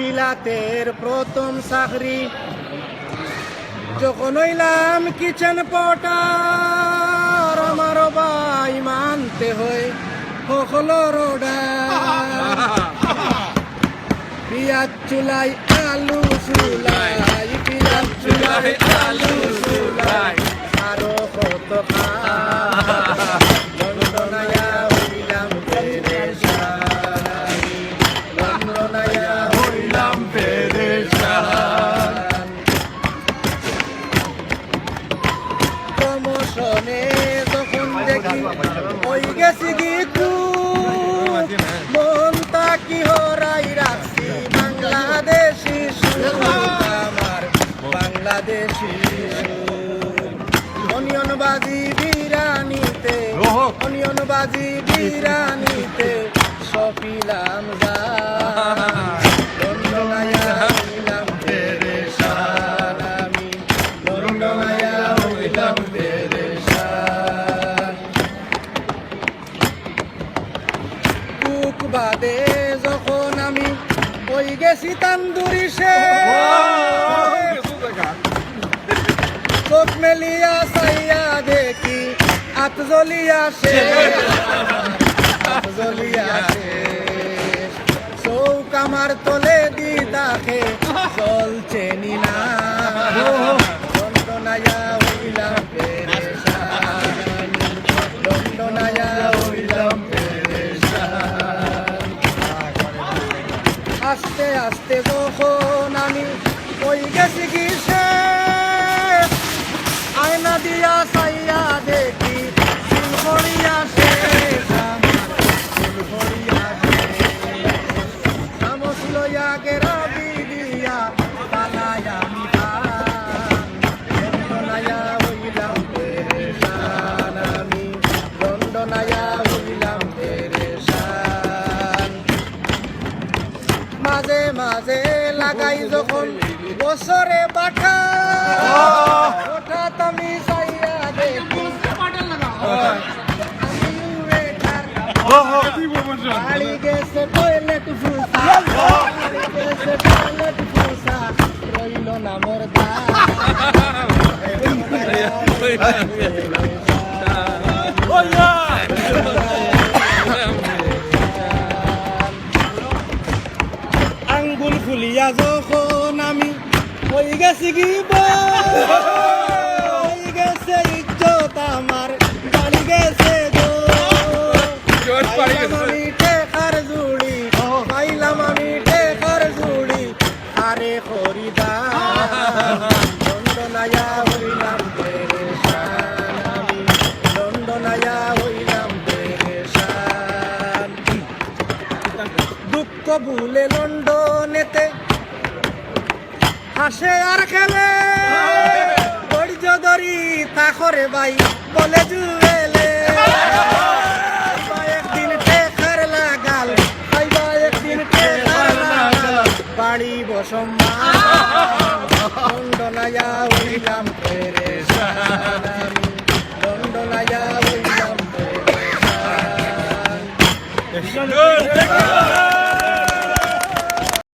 বিলাতের প্রথম চাকরি যখন হইলাম কিচেন পটার, আমার ভাই মানতে হয় সকলর পিয়াজ চুলাই, আলু চুলাই, পিয়াজ চুলাই, আলু চুলাই। আরও কত বন্দনায়া প্রমোশনে যখন দেখি ওই গেছি গিকু মনটা কি হরাই রাখছি বাংলাদেশি আমার বাংলাদেশি অনিয়ন বাজি বিরানিতে। অনিয়ন বাজি বিরানিতে সপিলাম বাদে যখন আমি ওই গেছি তান্দুরি সে। চোখ মেলিয়া সাইয়া দেখি হাত জ্বলিয়া সে। হাত জ্বলিয়া সে। চৌক আমার তলে দি তাকে চলছে নিনা আস্তে তখন আমি? ওই গেছি কিসে? আয়না দিয়া সাইয়া দেখি ফুলফড়িয়া সে আমার ফুলফড়িয়া শেষ। মাঝে মাঝে লাগাই যখন বছরে বাটা হঠাৎ আমি চাইয়া দেখি আমি ওয়েটার বাড়ি গেছে টয়লেট ফুসা। বাড়ি গেছে টয়লেট ফুসা। রইল না মোর দা যখন আমি হই গেছি কি হই গেছে ইজ্জত আমার বাড়ি গেছে আমি টেকার জুড়ি পাইলাম আমি টেকার জুড়ি। আরে খরিদার দণ্ডনায়া হইলাম দণ্ডনায়া হইলাম দুঃখ ভুলে লন্ডনেতে হাসে আর খেলে। ধৈর্য ধরি, তা করে ভাই, বলে জুয়েলে। একদিন টেকার লাগাল। একদিন টেকার লাগাল। বাড়ি বসমা দণ্ডনায়া আমি দণ্ডনায়া হইলাম পেরেশান